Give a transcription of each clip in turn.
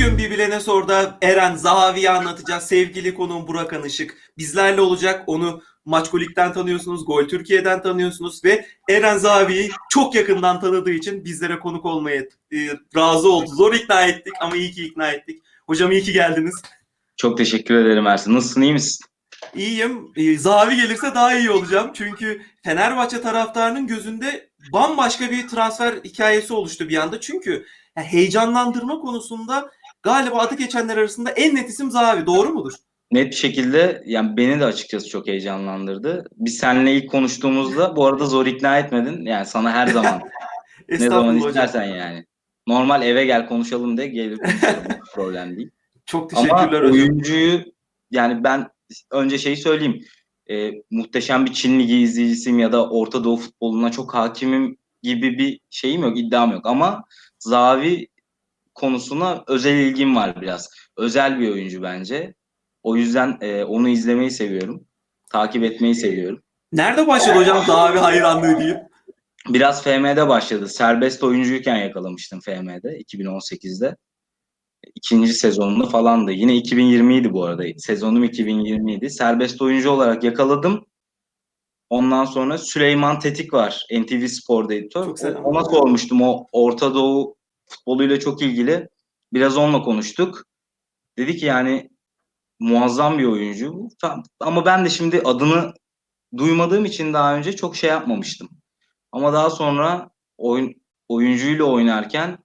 Bugün bir bilene sorda Eren Zahavi'yi anlatacağız. Sevgili konuğum Burak Anışık bizlerle olacak. Onu Maçkolik'ten tanıyorsunuz, Gol Türkiye'den tanıyorsunuz ve Eren Zahavi'yi çok yakından tanıdığı için bizlere konuk olmaya e, razı oldu. Zor ikna ettik ama iyi ki ikna ettik. Hocam iyi ki geldiniz. Çok teşekkür ederim Ersin. Nasılsın, iyi misin? İyiyim. E, Zahavi gelirse daha iyi olacağım. Çünkü Fenerbahçe taraftarının gözünde bambaşka bir transfer hikayesi oluştu bir anda. Çünkü yani heyecanlandırma konusunda galiba adı geçenler arasında en net isim Zahavi. Doğru mudur? Net bir şekilde yani beni de açıkçası çok heyecanlandırdı. Biz seninle ilk konuştuğumuzda bu arada zor ikna etmedin. Yani sana her zaman ne zaman hocam. istersen yani. Normal eve gel konuşalım de gelip konuşalım. Problem değil. Çok Ama teşekkürler hocam. oyuncuyu yani ben önce şeyi söyleyeyim. Ee, muhteşem bir Çin Ligi izleyicisiyim ya da Orta Doğu futboluna çok hakimim gibi bir şeyim yok, iddiam yok. Ama Zavi konusuna özel ilgim var biraz. Özel bir oyuncu bence. O yüzden e, onu izlemeyi seviyorum. Takip etmeyi seviyorum. Nerede başladı hocam Zahavi hayranlığı diyeyim? Biraz FM'de başladı. Serbest oyuncuyken yakalamıştım FM'de 2018'de. İkinci sezonunda falandı. Yine 2020 idi bu arada. Sezonum 2020 idi. Serbest oyuncu olarak yakaladım. Ondan sonra Süleyman Tetik var. NTV Spor'da editör. Ona sormuştum. O Orta Doğu futboluyla çok ilgili. Biraz onunla konuştuk. Dedi ki yani muazzam bir oyuncu. Ama ben de şimdi adını duymadığım için daha önce çok şey yapmamıştım. Ama daha sonra oyun oyuncuyla oynarken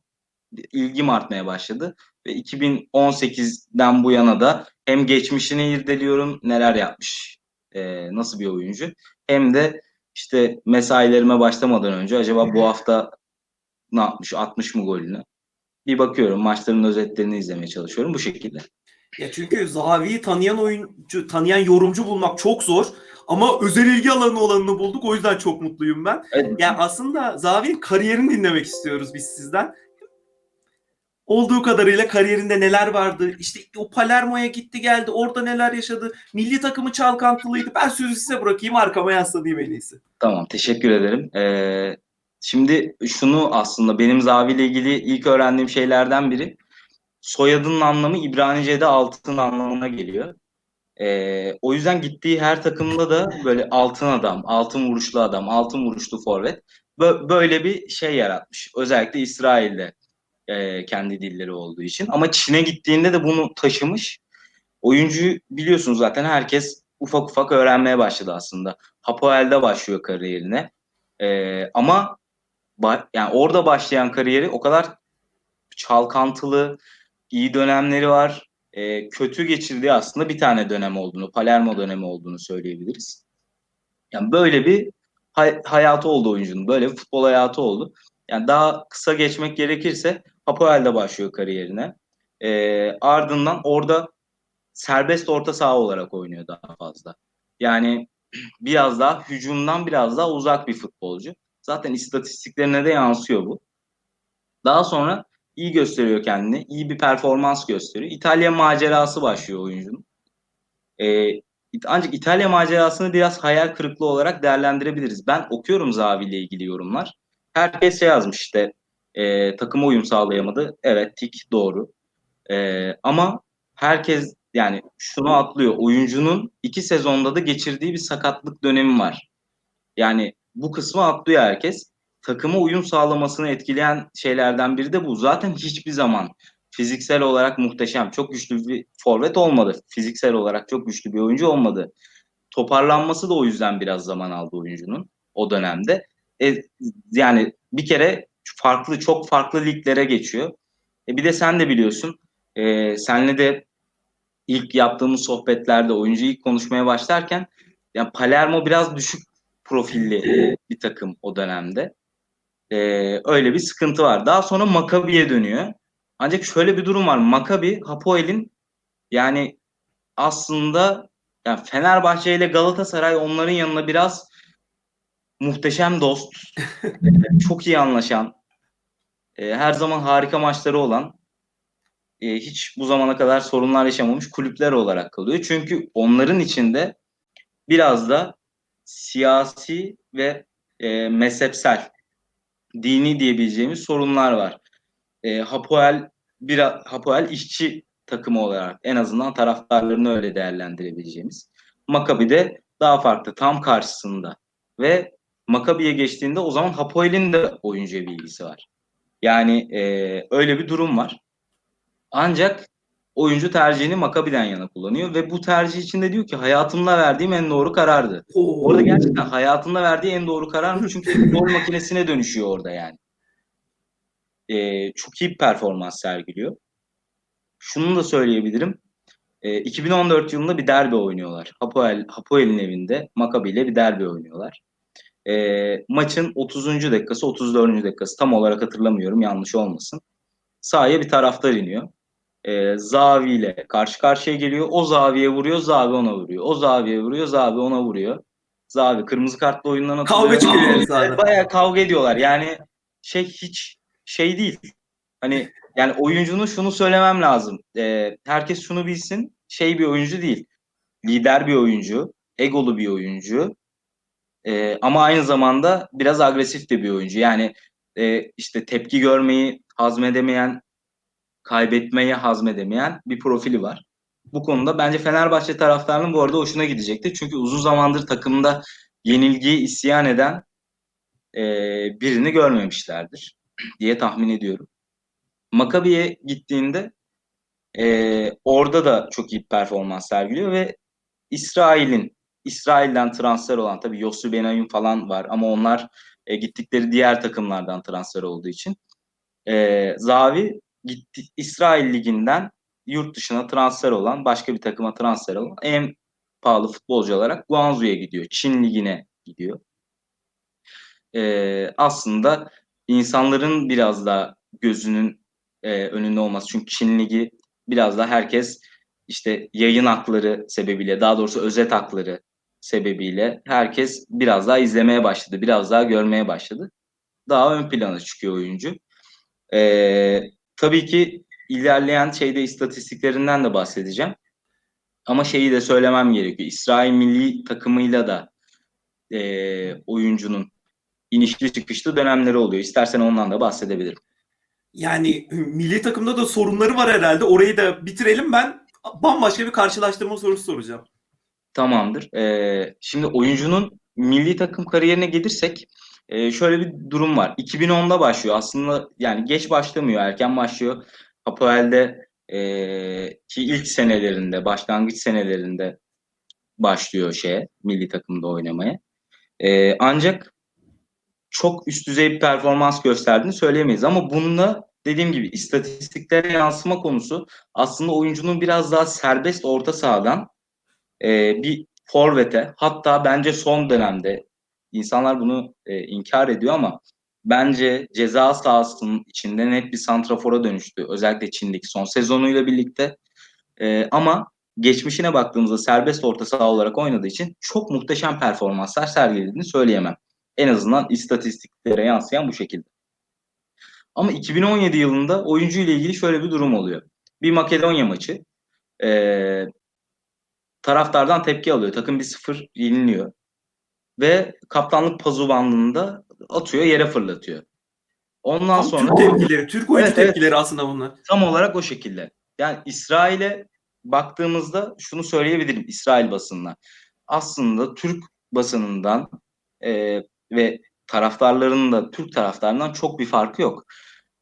ilgim artmaya başladı ve 2018'den bu yana da hem geçmişini irdeliyorum neler yapmış, e, nasıl bir oyuncu, hem de işte mesailerime başlamadan önce acaba bu hafta ne yapmış, atmış mı golünü? Bir bakıyorum, maçların özetlerini izlemeye çalışıyorum bu şekilde. Ya çünkü Zahavi'yi tanıyan oyuncu, tanıyan yorumcu bulmak çok zor. Ama özel ilgi alanı olanını bulduk. O yüzden çok mutluyum ben. Evet, Yani aslında Zahavi'nin kariyerini dinlemek istiyoruz biz sizden. Olduğu kadarıyla kariyerinde neler vardı? İşte o Palermo'ya gitti geldi. Orada neler yaşadı? Milli takımı çalkantılıydı. Ben sözü size bırakayım arkama yaslanayım en iyisi. Tamam, teşekkür ederim. Ee, şimdi şunu aslında benim Zavi ile ilgili ilk öğrendiğim şeylerden biri soyadının anlamı İbranice'de altın anlamına geliyor. Ee, o yüzden gittiği her takımda da böyle altın adam, altın vuruşlu adam, altın vuruşlu forvet bö- böyle bir şey yaratmış. Özellikle İsrail'de e, kendi dilleri olduğu için. Ama Çin'e gittiğinde de bunu taşımış. Oyuncuyu biliyorsunuz zaten herkes ufak ufak öğrenmeye başladı aslında. Hapoel'de başlıyor kariyerine. Ee, ama yani orada başlayan kariyeri o kadar çalkantılı, iyi dönemleri var. Ee, kötü geçirdiği aslında bir tane dönem olduğunu, Palermo dönemi olduğunu söyleyebiliriz. Yani böyle bir hay- hayatı oldu oyuncunun. Böyle bir futbol hayatı oldu. Yani daha kısa geçmek gerekirse Hapoel'de başlıyor kariyerine. Ee, ardından orada serbest orta saha olarak oynuyor daha fazla. Yani biraz daha hücumdan biraz daha uzak bir futbolcu. Zaten istatistiklerine de yansıyor bu. Daha sonra iyi gösteriyor kendini. iyi bir performans gösteriyor. İtalya macerası başlıyor oyuncunun. Ee, ancak İtalya macerasını biraz hayal kırıklığı olarak değerlendirebiliriz. Ben okuyorum Zavi ile ilgili yorumlar. Herkes şey yazmış işte e, takıma uyum sağlayamadı. Evet tik doğru. E, ama herkes yani şunu atlıyor. Oyuncunun iki sezonda da geçirdiği bir sakatlık dönemi var. Yani bu kısmı atlıyor herkes. Takıma uyum sağlamasını etkileyen şeylerden biri de bu. Zaten hiçbir zaman fiziksel olarak muhteşem, çok güçlü bir forvet olmadı. Fiziksel olarak çok güçlü bir oyuncu olmadı. Toparlanması da o yüzden biraz zaman aldı oyuncunun o dönemde. E, yani bir kere farklı, çok farklı liglere geçiyor. E, bir de sen de biliyorsun, e, senle de ilk yaptığımız sohbetlerde oyuncu ilk konuşmaya başlarken yani Palermo biraz düşük profilli bir takım o dönemde. E, öyle bir sıkıntı var. Daha sonra Maccabi'ye dönüyor. Ancak şöyle bir durum var. Maccabi Hapoel'in yani aslında yani Fenerbahçe ile Galatasaray onların yanına biraz muhteşem dost, çok iyi anlaşan, e, her zaman harika maçları olan e, hiç bu zamana kadar sorunlar yaşamamış kulüpler olarak kalıyor. Çünkü onların içinde biraz da siyasi ve e, mezhepsel, dini diyebileceğimiz sorunlar var. E, Hapoel bir Hapoel işçi takımı olarak en azından taraftarlarını öyle değerlendirebileceğimiz. Maccabi de daha farklı tam karşısında ve Maccabi'ye geçtiğinde o zaman Hapoel'in de oyuncuya bilgisi var. Yani e, öyle bir durum var. Ancak oyuncu tercihini Maccabi'den yana kullanıyor ve bu tercih içinde diyor ki hayatımda verdiğim en doğru karardı. Oo. Orada gerçekten hayatında verdiği en doğru karar mı? Çünkü gol makinesine dönüşüyor orada yani. Ee, çok iyi bir performans sergiliyor. Şunu da söyleyebilirim. Ee, 2014 yılında bir derbi oynuyorlar. Hapoel, Hapoel'in evinde Maccabi ile bir derbi oynuyorlar. Ee, maçın 30. dakikası, 34. dakikası tam olarak hatırlamıyorum yanlış olmasın. Sahaya bir taraftar iniyor. Ee, Zavi ile karşı karşıya geliyor. O Zavi'ye vuruyor, Zavi ona vuruyor. O Zavi'ye vuruyor, Zavi ona vuruyor. Zavi kırmızı kartla oyundan atılıyor. Kavga çıkıyor yani Ee, sahada. Bayağı kavga ediyorlar. Yani şey hiç şey değil. Hani yani oyuncunun şunu söylemem lazım. Ee, herkes şunu bilsin. Şey bir oyuncu değil. Lider bir oyuncu. Egolu bir oyuncu. Ee, ama aynı zamanda biraz agresif de bir oyuncu. Yani e, işte tepki görmeyi hazmedemeyen, kaybetmeyi hazmedemeyen bir profili var. Bu konuda bence Fenerbahçe taraftarının bu arada hoşuna gidecektir. Çünkü uzun zamandır takımda yenilgiyi isyan eden e, birini görmemişlerdir diye tahmin ediyorum. Maccabi'ye gittiğinde e, orada da çok iyi performans sergiliyor ve İsrail'in İsrail'den transfer olan tabii Yosu Benayoun falan var ama onlar e, gittikleri diğer takımlardan transfer olduğu için e, Zavi gitti İsrail liginden yurt dışına transfer olan başka bir takıma transfer olan en pahalı futbolcu olarak Guangzhou'ya gidiyor. Çin ligine gidiyor. E, aslında insanların biraz da gözünün e, önünde olması. Çünkü Çin ligi biraz da herkes işte yayın hakları sebebiyle daha doğrusu özet hakları sebebiyle herkes biraz daha izlemeye başladı. Biraz daha görmeye başladı. Daha ön plana çıkıyor oyuncu. Ee, tabii ki ilerleyen şeyde istatistiklerinden de bahsedeceğim. Ama şeyi de söylemem gerekiyor. İsrail milli takımıyla da e, oyuncunun inişli çıkışlı dönemleri oluyor. İstersen ondan da bahsedebilirim. Yani milli takımda da sorunları var herhalde. Orayı da bitirelim. Ben bambaşka bir karşılaştırma sorusu soracağım. Tamamdır. Ee, şimdi oyuncunun milli takım kariyerine gelirsek e, şöyle bir durum var. 2010'da başlıyor. Aslında yani geç başlamıyor, erken başlıyor. Hapoel'de e, ki ilk senelerinde, başlangıç senelerinde başlıyor şeye, milli takımda oynamaya. E, ancak çok üst düzey bir performans gösterdiğini söyleyemeyiz. Ama bununla dediğim gibi istatistiklere yansıma konusu aslında oyuncunun biraz daha serbest orta sahadan e, bir forvete hatta bence son dönemde insanlar bunu e, inkar ediyor ama bence ceza sahasının içinde net bir santrafora dönüştü. Özellikle Çin'deki son sezonuyla birlikte. E, ama geçmişine baktığımızda serbest orta saha olarak oynadığı için çok muhteşem performanslar sergilediğini söyleyemem. En azından istatistiklere yansıyan bu şekilde. Ama 2017 yılında oyuncu ile ilgili şöyle bir durum oluyor. Bir Makedonya maçı. E, taraftardan tepki alıyor. Takım 1-0 yeniliyor. Ve kaptanlık pazu bandında atıyor yere fırlatıyor. Ondan Tam sonra Türk tepkileri, Türk oyuncu Evet, evet. tepkileri aslında bunlar. tam olarak o şekilde. Yani İsrail'e baktığımızda şunu söyleyebilirim İsrail basınına. Aslında Türk basınından e, ve taraftarlarının da Türk taraftarından çok bir farkı yok.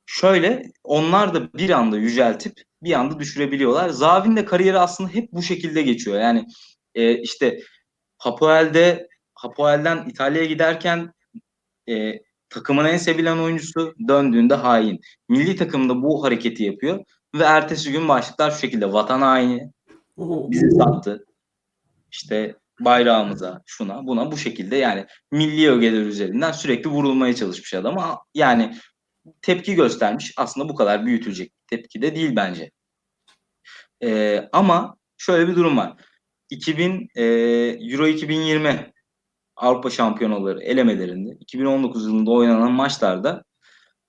Şöyle onlar da bir anda yüceltip bir anda düşürebiliyorlar. Zavi'nin de kariyeri aslında hep bu şekilde geçiyor. Yani e, işte Hapoel'de Hapoel'den İtalya'ya giderken e, takımın en sevilen oyuncusu döndüğünde hain. Milli takımda bu hareketi yapıyor ve ertesi gün başlıklar şu şekilde vatan haini bizi sattı. İşte bayrağımıza, şuna, buna bu şekilde yani milli ögeler üzerinden sürekli vurulmaya çalışmış adam ama yani tepki göstermiş. Aslında bu kadar büyütülecek bir tepki de değil bence. Ee, ama şöyle bir durum var. 2000 e, Euro 2020 Avrupa Şampiyonaları elemelerinde 2019 yılında oynanan maçlarda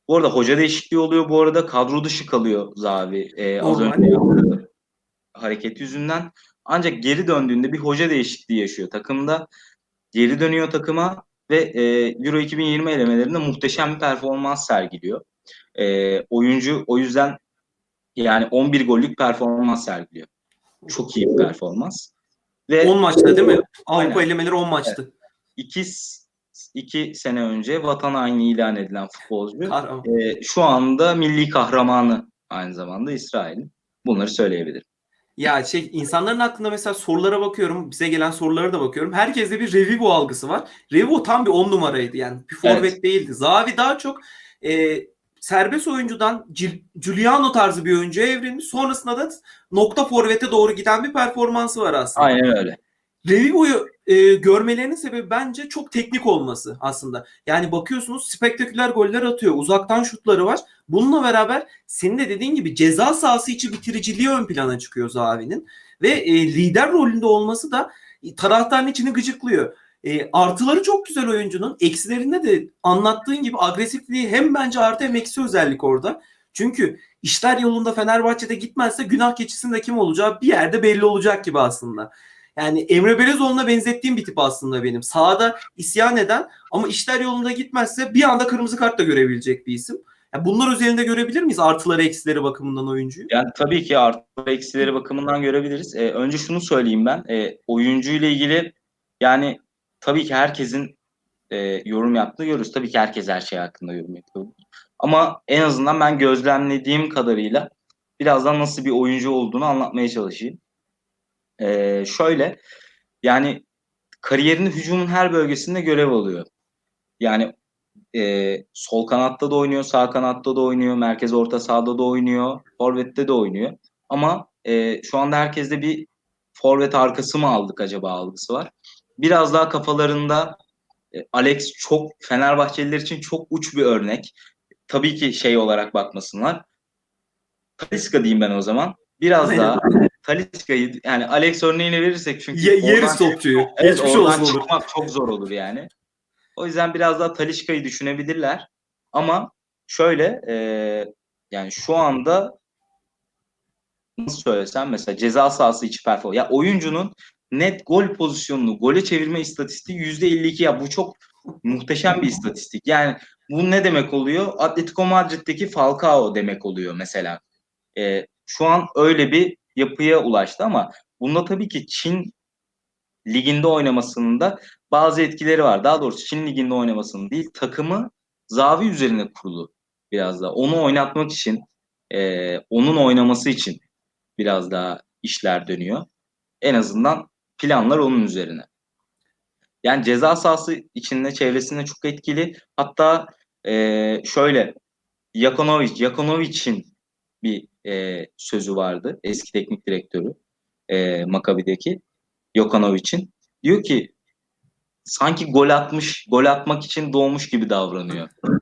bu arada hoca değişikliği oluyor. Bu arada kadro dışı kalıyor Zavi. e, az önce yaptığı hareket yüzünden. Ancak geri döndüğünde bir hoca değişikliği yaşıyor takımda. Geri dönüyor takıma ve e, Euro 2020 elemelerinde muhteşem bir performans sergiliyor. E, oyuncu o yüzden Yani 11 gollük performans sergiliyor. Çok iyi bir performans. Ve 10 maçta değil mi? Avrupa elemeleri 10 maçtı. İki, iki sene önce vatan haini ilan edilen futbolcu. Kahraman. Ee, şu anda milli kahramanı aynı zamanda İsrail'in. Bunları söyleyebilirim. Ya şey insanların aklında mesela sorulara bakıyorum. Bize gelen sorulara da bakıyorum. Herkeste bir Revivo algısı var. Revivo tam bir 10 numaraydı yani. Bir forvet Evet. değildi. Zavi daha çok e, serbest oyuncudan Giuliano tarzı bir oyuncuya evrilmiş. Sonrasında da nokta forvete doğru giden bir performansı var aslında. Aynen öyle. Revivo'yu e, görmelerinin sebebi bence çok teknik olması aslında. Yani bakıyorsunuz spektaküler goller atıyor. Uzaktan şutları var. Bununla beraber senin de dediğin gibi ceza sahası içi bitiriciliği ön plana çıkıyor Zavi'nin. Ve e, lider rolünde olması da e, taraftarın içini gıcıklıyor. E, artıları çok güzel oyuncunun. Eksilerinde de anlattığın gibi agresifliği hem bence artı hem eksi özellik orada. Çünkü işler yolunda Fenerbahçe'de gitmezse günah keçisinde kim olacağı bir yerde belli olacak gibi aslında. Yani Emre Belezoğlu'na benzettiğim bir tip aslında benim. Sahada isyan eden ama işler yolunda gitmezse bir anda kırmızı kart da görebilecek bir isim. Ya bunlar üzerinde görebilir miyiz artıları eksileri bakımından oyuncuyu? Yani tabii ki artı ve eksileri bakımından görebiliriz. Ee, önce şunu söyleyeyim ben. Ee, oyuncu ile ilgili yani tabii ki herkesin e, yorum yaptığı görürüz. Tabii ki herkes her şey hakkında yorum yapıyor. Ama en azından ben gözlemlediğim kadarıyla birazdan nasıl bir oyuncu olduğunu anlatmaya çalışayım. Ee, şöyle yani kariyerinde hücumun her bölgesinde görev alıyor. Yani e, sol kanatta da oynuyor, sağ kanatta da oynuyor, merkez orta sahada da oynuyor, forvette de oynuyor. Ama e, şu anda herkeste bir forvet arkası mı aldık acaba algısı var. Biraz daha kafalarında e, Alex çok Fenerbahçeliler için çok uç bir örnek. Tabii ki şey olarak bakmasınlar. Talisca diyeyim ben o zaman. Biraz daha Talisca'yı yani Alex örneğini verirsek çünkü Ye, yeriz topçuyu. Evet, Geçmiş oradan olsun olur. çıkmak çok zor olur yani. O yüzden biraz daha Talişka'yı düşünebilirler. Ama şöyle e, yani şu anda nasıl söylesem mesela ceza sahası içi performans. Ya oyuncunun net gol pozisyonunu gole çevirme istatistiği %52 ya bu çok muhteşem bir istatistik. Yani bu ne demek oluyor? Atletico Madrid'deki Falcao demek oluyor mesela. E, şu an öyle bir yapıya ulaştı ama bunda tabii ki Çin liginde oynamasının da bazı etkileri var. Daha doğrusu Çin liginde oynamasının değil, takımı Zavi üzerine kurulu biraz da. Onu oynatmak için, e, onun oynaması için biraz daha işler dönüyor. En azından planlar onun üzerine. Yani ceza sahası içinde, çevresinde çok etkili. Hatta e, şöyle, Yakonovic, Yakonovic'in bir e, sözü vardı. Eski teknik direktörü e, Makabi'deki. Jokanovic'in diyor ki sanki gol atmış, gol atmak için doğmuş gibi davranıyor.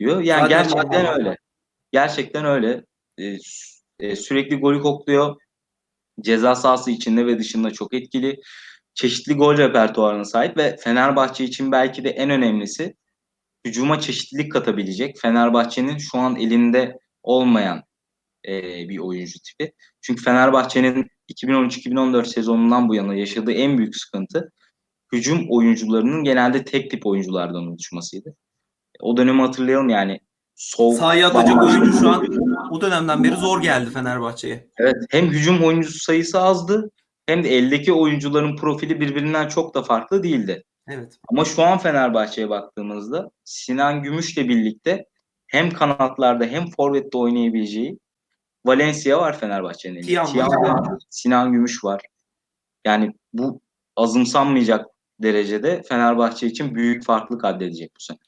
Diyor. Yani Zaten gerçekten öyle. Gerçekten öyle. Sü- e, sürekli golü kokluyor. Ceza sahası içinde ve dışında çok etkili. Çeşitli gol repertuarına sahip ve Fenerbahçe için belki de en önemlisi hücuma çeşitlilik katabilecek. Fenerbahçe'nin şu an elinde olmayan e, bir oyuncu tipi. Çünkü Fenerbahçe'nin 2013-2014 sezonundan bu yana yaşadığı en büyük sıkıntı hücum oyuncularının genelde tek tip oyunculardan oluşmasıydı. O dönemi hatırlayalım yani. Sol, Sahaya atacak oyuncu şu an o dönemden beri zor geldi Fenerbahçe'ye. Evet, hem hücum oyuncusu sayısı azdı hem de eldeki oyuncuların profili birbirinden çok da farklı değildi. Evet. Ama şu an Fenerbahçe'ye baktığımızda Sinan Gümüş'le birlikte hem kanatlarda hem forvette oynayabileceği Valencia var Fenerbahçe'nin elinde. Tiam var. Tiam var, Sinan Gümüş var. Yani bu azımsanmayacak derecede Fenerbahçe için büyük farklılık addedecek bu sene.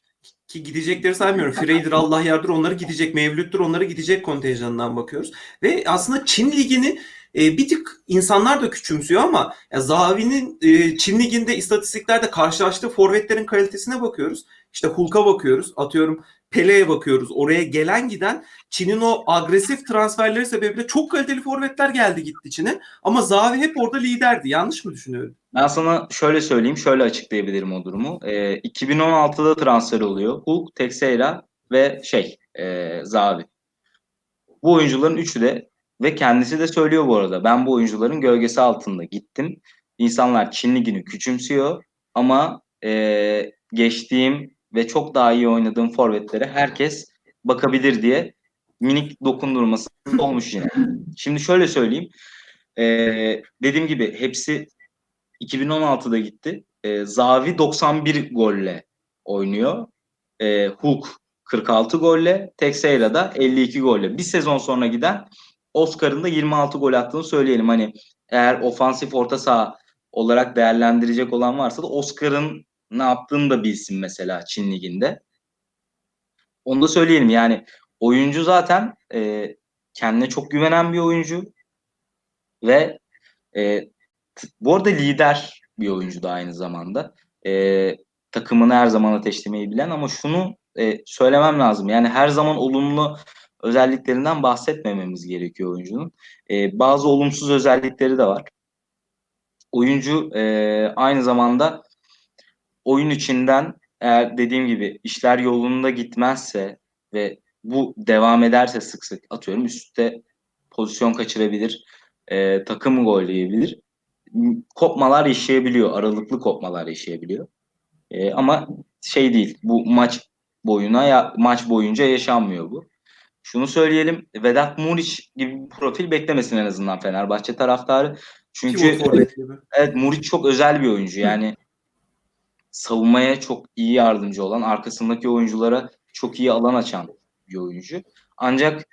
Ki gidecekleri saymıyorum. Freydir Allah yardır onları gidecek. Mevlüttür onları gidecek kontenjanından bakıyoruz. Ve aslında Çin Ligi'ni e, bir tık insanlar da küçümsüyor ama ya Zavi'nin e, Çin Ligi'nde istatistiklerde karşılaştığı forvetlerin kalitesine bakıyoruz. İşte Hulk'a bakıyoruz. Atıyorum Pele'ye bakıyoruz. Oraya gelen giden Çin'in o agresif transferleri sebebiyle çok kaliteli forvetler geldi gitti Çin'e. Ama Zavi hep orada liderdi. Yanlış mı düşünüyorum? Ben sana şöyle söyleyeyim, şöyle açıklayabilirim o durumu. Ee, 2016'da transfer oluyor. Hulk, Texeira ve şey, e, Zavi. Bu oyuncuların üçü de ve kendisi de söylüyor bu arada. Ben bu oyuncuların gölgesi altında gittim. İnsanlar Çin Ligi'ni küçümsüyor ama e, geçtiğim ve çok daha iyi oynadığım forvetlere herkes bakabilir diye minik dokundurması olmuş yine. Şimdi şöyle söyleyeyim. Ee, dediğim gibi hepsi 2016'da gitti. Ee, Zavi 91 golle oynuyor. Ee, Hulk 46 golle, Texeira da 52 golle. Bir sezon sonra giden Oscar'ın da 26 gol attığını söyleyelim. Hani eğer ofansif orta saha olarak değerlendirecek olan varsa da Oscar'ın ne yaptığını da bilsin mesela Çin Ligi'nde. Onu da söyleyelim yani oyuncu zaten e, kendine çok güvenen bir oyuncu ve e, bu arada lider bir oyuncu da aynı zamanda. E, takımını her zaman ateşlemeyi bilen ama şunu e, söylemem lazım. Yani her zaman olumlu özelliklerinden bahsetmememiz gerekiyor oyuncunun. E, bazı olumsuz özellikleri de var. Oyuncu e, aynı zamanda oyun içinden eğer dediğim gibi işler yolunda gitmezse ve bu devam ederse sık sık atıyorum üstte pozisyon kaçırabilir, e, takımı gol yiyebilir. M- Kopmalar yaşayabiliyor, aralıklı kopmalar yaşayabiliyor. E, ama şey değil, bu maç boyuna ya, maç boyunca yaşanmıyor bu. Şunu söyleyelim, Vedat Muriç gibi bir profil beklemesin en azından Fenerbahçe taraftarı. Çünkü gibi. Evet Muriç çok özel bir oyuncu. Yani savunmaya çok iyi yardımcı olan, arkasındaki oyunculara çok iyi alan açan bir oyuncu. Ancak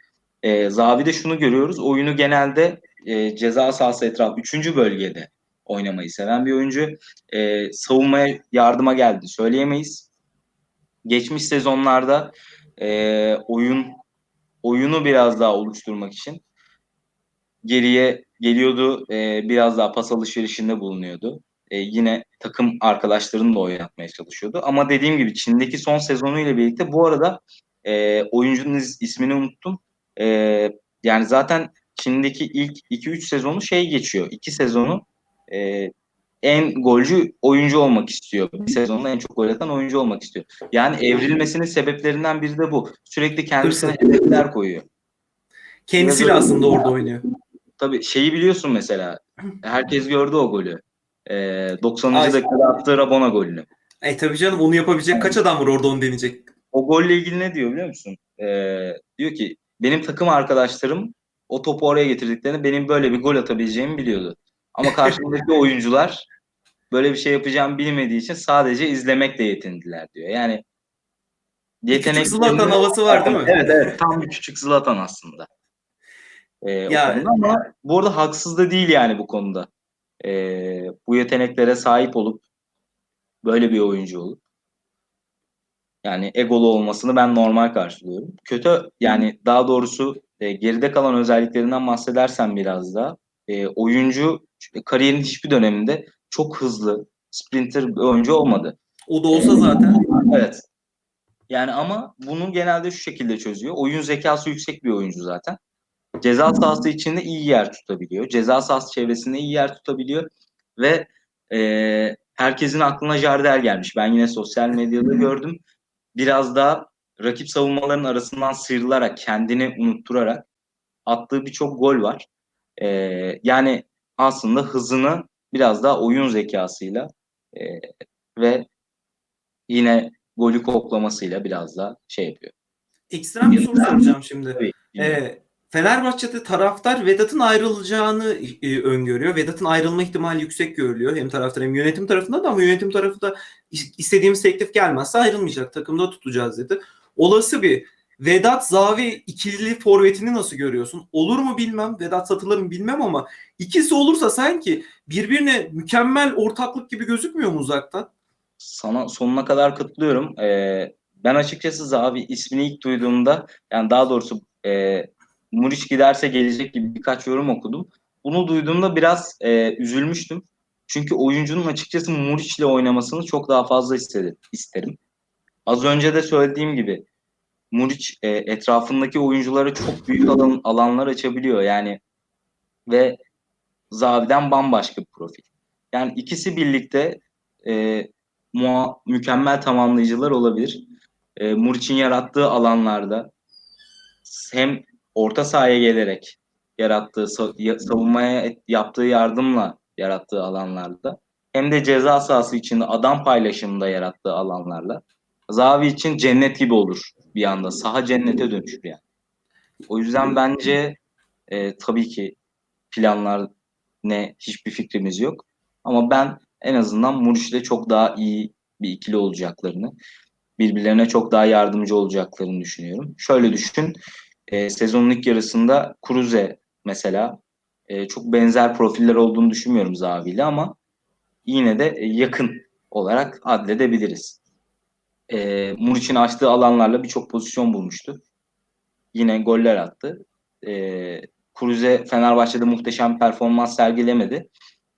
e, Zavi'de şunu görüyoruz. Oyunu genelde e, ceza sahası etrafı 3. bölgede oynamayı seven bir oyuncu. E, savunmaya yardıma geldi söyleyemeyiz. Geçmiş sezonlarda e, oyun oyunu biraz daha oluşturmak için geriye geliyordu. e, biraz daha pas alışverişinde bulunuyordu. E, yine takım arkadaşlarını da oynatmaya çalışıyordu. Ama dediğim gibi Çin'deki son sezonu ile birlikte bu arada e, oyuncunun is- ismini unuttum. E, yani zaten Çin'deki ilk 2-3 sezonu şey geçiyor. 2 sezonu e, en golcü oyuncu olmak istiyor. Bir sezonda en çok gol atan oyuncu olmak istiyor. Yani evrilmesinin sebeplerinden biri de bu. Sürekli kendisine hedefler koyuyor. Kendisiyle aslında orada oynuyor. Tabii şeyi biliyorsun mesela. Herkes gördü o golü. Ee, 90. Ay. dakikada attığı Rabona golünü. E tabii canım onu yapabilecek kaç adam var orada onu deneyecek. O golle ilgili ne diyor biliyor musun? Ee, diyor ki benim takım arkadaşlarım o topu oraya getirdiklerinde benim böyle bir gol atabileceğimi biliyordu. Ama karşımdaki oyuncular böyle bir şey yapacağımı bilmediği için sadece izlemekle yetindiler diyor. Yani Küçük Zlatan havası var değil mi? Evet evet tam bir küçük Zlatan aslında. Ee, o Ya- konuda ama bu arada haksız da değil yani bu konuda. Ee, bu yeteneklere sahip olup böyle bir oyuncu olup yani egolu olmasını ben normal karşılıyorum. Kötü yani daha doğrusu e, geride kalan özelliklerinden bahsedersem biraz da e, oyuncu kariyerin hiçbir döneminde çok hızlı sprinter bir oyuncu olmadı. O da olsa zaten. Evet. Yani ama bunu genelde şu şekilde çözüyor. Oyun zekası yüksek bir oyuncu zaten. Ceza sahası içinde iyi yer tutabiliyor. Ceza sahası çevresinde iyi yer tutabiliyor. Ve e, herkesin aklına Jardel gelmiş. Ben yine sosyal medyada gördüm. Biraz daha rakip savunmaların arasından sıyrılarak, kendini unutturarak attığı birçok gol var. E, yani aslında hızını biraz daha oyun zekasıyla e, ve yine golü koklamasıyla biraz da şey yapıyor. Ekstrem bir soru soracağım şimdi. Tabii. Ee, Fenerbahçe'de taraftar Vedat'ın ayrılacağını e, öngörüyor. Vedat'ın ayrılma ihtimali yüksek görülüyor. Hem taraftar hem yönetim tarafında da ama yönetim tarafı da is- istediğimiz teklif gelmezse ayrılmayacak. Takımda tutacağız dedi. Olası bir Vedat Zavi ikili forvetini nasıl görüyorsun? Olur mu bilmem. Vedat satılır mı bilmem ama ikisi olursa sanki birbirine mükemmel ortaklık gibi gözükmüyor mu uzaktan? Sana sonuna kadar katılıyorum. Ee, ben açıkçası Zavi ismini ilk duyduğumda yani daha doğrusu e, Muriç giderse gelecek gibi birkaç yorum okudum. Bunu duyduğumda biraz e, üzülmüştüm. Çünkü oyuncunun açıkçası Muriç'le oynamasını çok daha fazla istedim, isterim. Az önce de söylediğim gibi Muriç e, etrafındaki oyunculara çok büyük alan, alanlar açabiliyor yani ve Zavi'den bambaşka bir profil. Yani ikisi birlikte e, mua- mükemmel tamamlayıcılar olabilir. E, Muriç'in yarattığı alanlarda hem orta sahaya gelerek yarattığı sa- ya- savunmaya yaptığı yardımla yarattığı alanlarda hem de ceza sahası içinde adam paylaşımında yarattığı alanlarla Zavi için cennet gibi olur bir anda. Saha cennete dönüşür yani. O yüzden bence e, tabii ki planlar ne hiçbir fikrimiz yok. Ama ben en azından Muriç'le çok daha iyi bir ikili olacaklarını, birbirlerine çok daha yardımcı olacaklarını düşünüyorum. Şöyle düşün, e, sezonun ilk yarısında Cruze mesela e, çok benzer profiller olduğunu düşünmüyorum ile ama yine de yakın olarak adledebiliriz. E, Muriç'in açtığı alanlarla birçok pozisyon bulmuştu. Yine goller attı. E, Cruze Fenerbahçe'de muhteşem performans sergilemedi.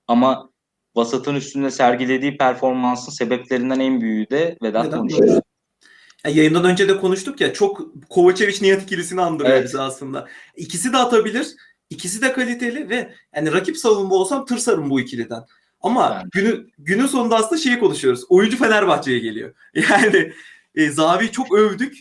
Ama vasatın üstünde sergilediği performansın sebeplerinden en büyüğü de Vedat Vedat Ya yayından önce de konuştuk ya çok Kovacevic Nihat ikilisini andırıyor Evet. bize aslında. İkisi de atabilir. ikisi de kaliteli ve yani rakip savunma olsam tırsarım bu ikiliden. Ama Ben- günü, günün sonunda aslında şeyi konuşuyoruz. Oyuncu Fenerbahçe'ye geliyor. Yani e, Zavi çok övdük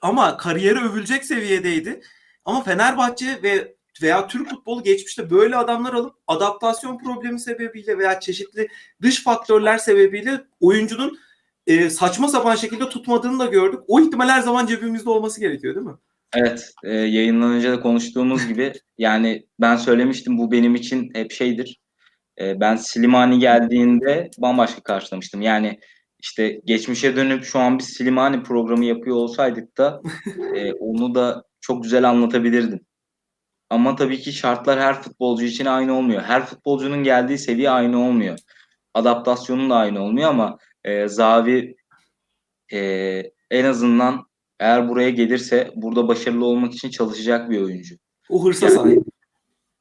ama kariyeri övülecek seviyedeydi. Ama Fenerbahçe ve veya Türk futbolu geçmişte böyle adamlar alıp adaptasyon problemi sebebiyle veya çeşitli dış faktörler sebebiyle oyuncunun e, saçma sapan şekilde tutmadığını da gördük. O ihtimal her zaman cebimizde olması gerekiyor değil mi? Evet, e, yayından önce de konuştuğumuz gibi yani ben söylemiştim bu benim için hep şeydir. E, ben Slimani geldiğinde bambaşka karşılamıştım. Yani işte geçmişe dönüp şu an bir Slimani programı yapıyor olsaydık da e, onu da çok güzel anlatabilirdim. Ama tabii ki şartlar her futbolcu için aynı olmuyor. Her futbolcunun geldiği seviye aynı olmuyor. Adaptasyonun da aynı olmuyor ama e, Zavi e, en azından eğer buraya gelirse burada başarılı olmak için çalışacak bir oyuncu. O hırsa Yani- sahip.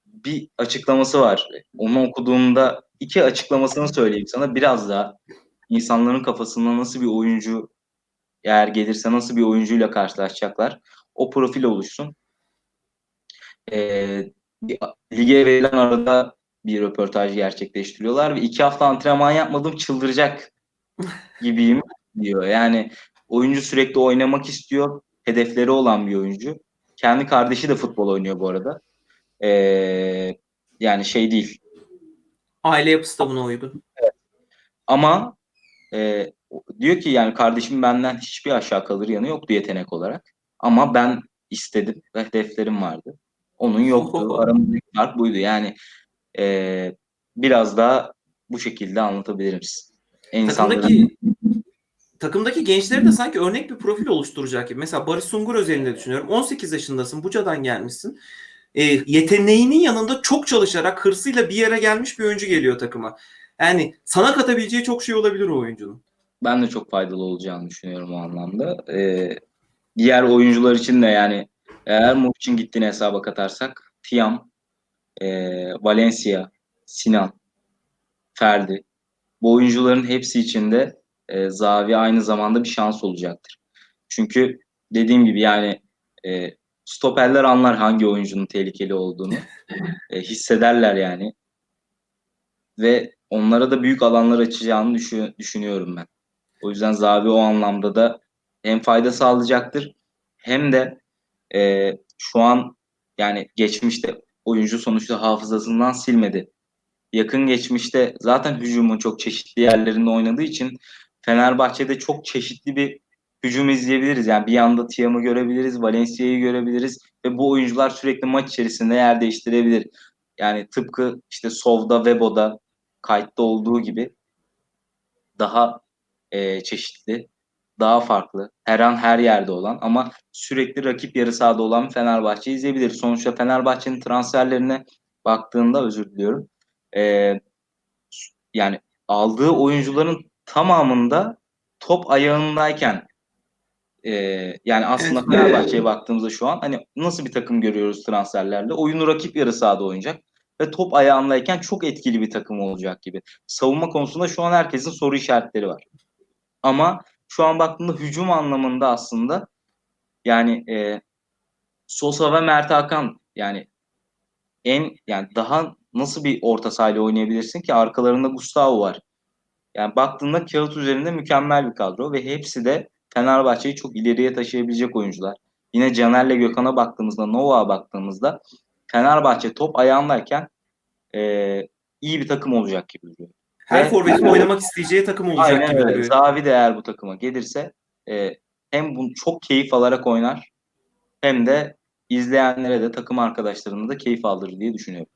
Bir açıklaması var. Onu okuduğumda iki açıklamasını söyleyeyim sana. Biraz daha insanların kafasında nasıl bir oyuncu eğer gelirse nasıl bir oyuncuyla karşılaşacaklar. O profil oluşsun. Ee, lige verilen arada bir röportaj gerçekleştiriyorlar ve iki hafta antrenman yapmadım çıldıracak gibiyim diyor. Yani oyuncu sürekli oynamak istiyor. Hedefleri olan bir oyuncu. Kendi kardeşi de futbol oynuyor bu arada. Ee, yani şey değil. Aile yapısı da buna uygun. Ama e, diyor ki yani kardeşim benden hiçbir aşağı kalır yanı yoktu yetenek olarak. Ama ben istedim ve hedeflerim vardı. Onun yoktu. Aramızdaki fark buydu. Yani e, biraz daha bu şekilde anlatabilirim size. İnsanların Takımdaki takımdaki gençleri de sanki örnek bir profil oluşturacak gibi. Mesela Barış Sungur özelinde düşünüyorum. 18 yaşındasın, Buca'dan gelmişsin. E, yeteneğinin yanında çok çalışarak hırsıyla bir yere gelmiş bir oyuncu geliyor takıma. Yani sana katabileceği çok şey olabilir o oyuncunun. ben de çok faydalı olacağını düşünüyorum o anlamda. Ee, diğer oyuncular için de yani eğer Muhçin gittiğini hesaba katarsak Tiam, e, Valencia, Sinan, Ferdi bu oyuncuların hepsi için de e, Zavi aynı zamanda bir şans olacaktır. Çünkü dediğim gibi yani e, stoperler anlar hangi oyuncunun tehlikeli olduğunu. E, hissederler yani. Ve onlara da büyük alanlar açacağını düşü- düşünüyorum ben. O yüzden Zavi o anlamda da hem fayda sağlayacaktır hem de e, şu an yani geçmişte oyuncu sonuçta hafızasından silmedi. Yakın geçmişte zaten hücumun çok çeşitli yerlerinde oynadığı için Fenerbahçe'de çok çeşitli bir hücum izleyebiliriz. Yani bir yanda Tiam'ı görebiliriz, Valencia'yı görebiliriz ve bu oyuncular sürekli maç içerisinde yer değiştirebilir. Yani tıpkı işte Sov'da, Webo'da kayıtta olduğu gibi daha e, çeşitli, daha farklı, her an her yerde olan ama sürekli rakip yarı sahada olan Fenerbahçe izleyebilir. Sonuçta Fenerbahçe'nin transferlerine baktığında özür diliyorum. E, yani aldığı oyuncuların tamamında top ayağındayken e, yani aslında Evet. Fenerbahçe'ye baktığımızda şu an hani nasıl bir takım görüyoruz transferlerde? Oyunu rakip yarı sahada oynayacak ve top ayağındayken çok etkili bir takım olacak gibi. Savunma konusunda şu an herkesin soru işaretleri var. Ama şu an baktığımda hücum anlamında aslında yani e, Sosa ve Mert Hakan yani en yani daha nasıl bir orta sahayla oynayabilirsin ki arkalarında Gustavo var. Yani baktığında kağıt üzerinde mükemmel bir kadro ve hepsi de Fenerbahçe'yi çok ileriye taşıyabilecek oyuncular. Yine Caner'le Gökhan'a baktığımızda, Nova'ya baktığımızda Fenerbahçe top ayağındayken e, iyi bir takım olacak gibi duruyor. Her Ve- forvetin oynamak isteyeceği takım olacak Aynen gibi öyle. oluyor. Zavi de eğer bu takıma gelirse e, hem bunu çok keyif alarak oynar hem de izleyenlere de takım arkadaşlarına da keyif aldırır diye düşünüyorum.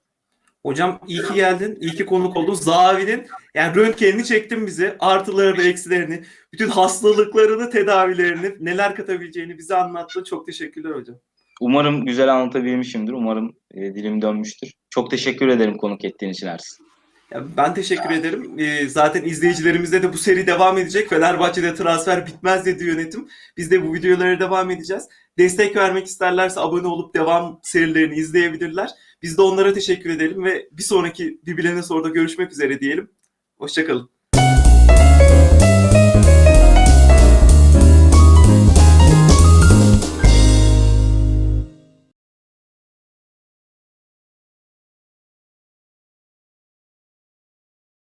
Hocam iyi ki geldin. iyi ki konuk oldun. Zavi'nin yani röntgenini çektin bize. Artılarını, eksilerini, bütün hastalıklarını, tedavilerini, neler katabileceğini bize anlattın. Çok teşekkürler hocam. Umarım güzel anlatabilmişimdir. Umarım e, dilim dönmüştür. Çok teşekkür ederim konuk ettiğin için Ersin. Ya ben teşekkür ederim. Ee, zaten izleyicilerimizde de bu seri devam edecek. Fenerbahçe'de transfer bitmez dedi yönetim. Biz de bu videolara devam edeceğiz. Destek vermek isterlerse abone olup devam serilerini izleyebilirler. Biz de onlara teşekkür edelim ve bir sonraki birbirlerine soruda görüşmek üzere diyelim. Hoşçakalın.